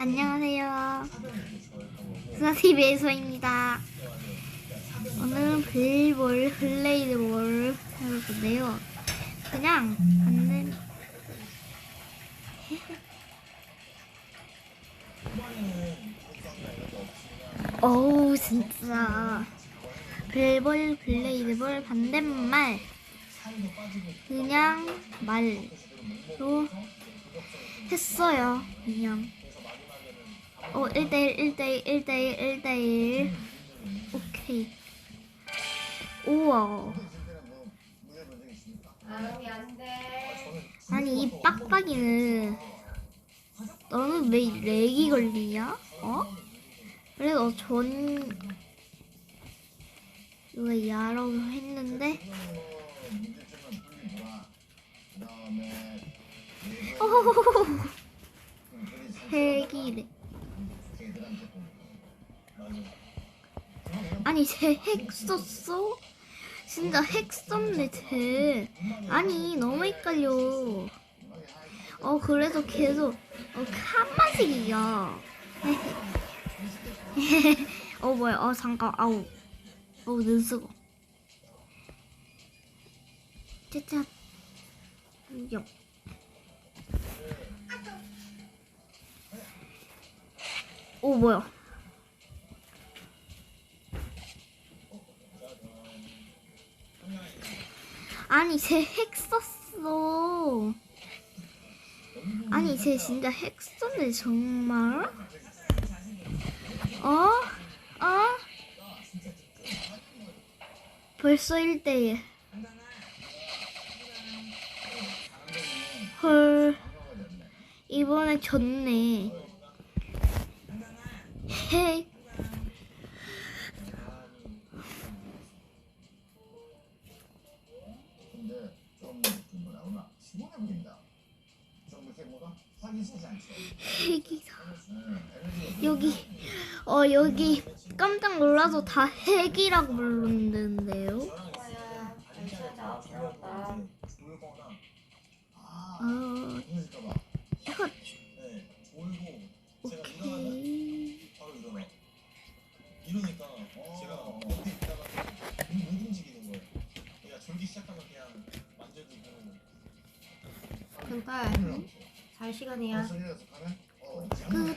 안녕하세요. 수아TV에서입니다. 오늘은 빌볼 블레이드볼 해볼 건데요. 그냥 안는 어우 진짜 빌볼 블레이드볼 반대말 그냥 말로 했어요. 그냥. 어, 1대1, 1대1, 1대1, 1대1. 오케이. 우와. 아니, 이 빡빡이는. 너는 왜 렉이 걸리냐? 어? 그래서 전. 이거 야라고 했는데. 어호호호. 아니 쟤 핵 썼어? 진짜 핵 썼네 쟤. 아니 너무 헷갈려. 어 그래서 계속 어 칸마식이야. 어 뭐야? 어 잠깐 아우. 어우 눈쓰고. 짜잔. 영. 오 뭐야? 아니 쟤 핵 썼어. 아니 쟤 진짜 핵 썼네 정말? 어? 어? 벌써 1대1 헐 이번에 졌네 핵 핵이다 음, 여기 어 여기 깜짝 놀라서 다 핵이라고 부르는데요 아, 어 네, 일어나면 오케이. 이러니까 제가 어디 있다가 못 움직이는 거예요. 그러니까 졸기 시작하면 그냥 만져주고. 금팔 잘 시간이야. 끝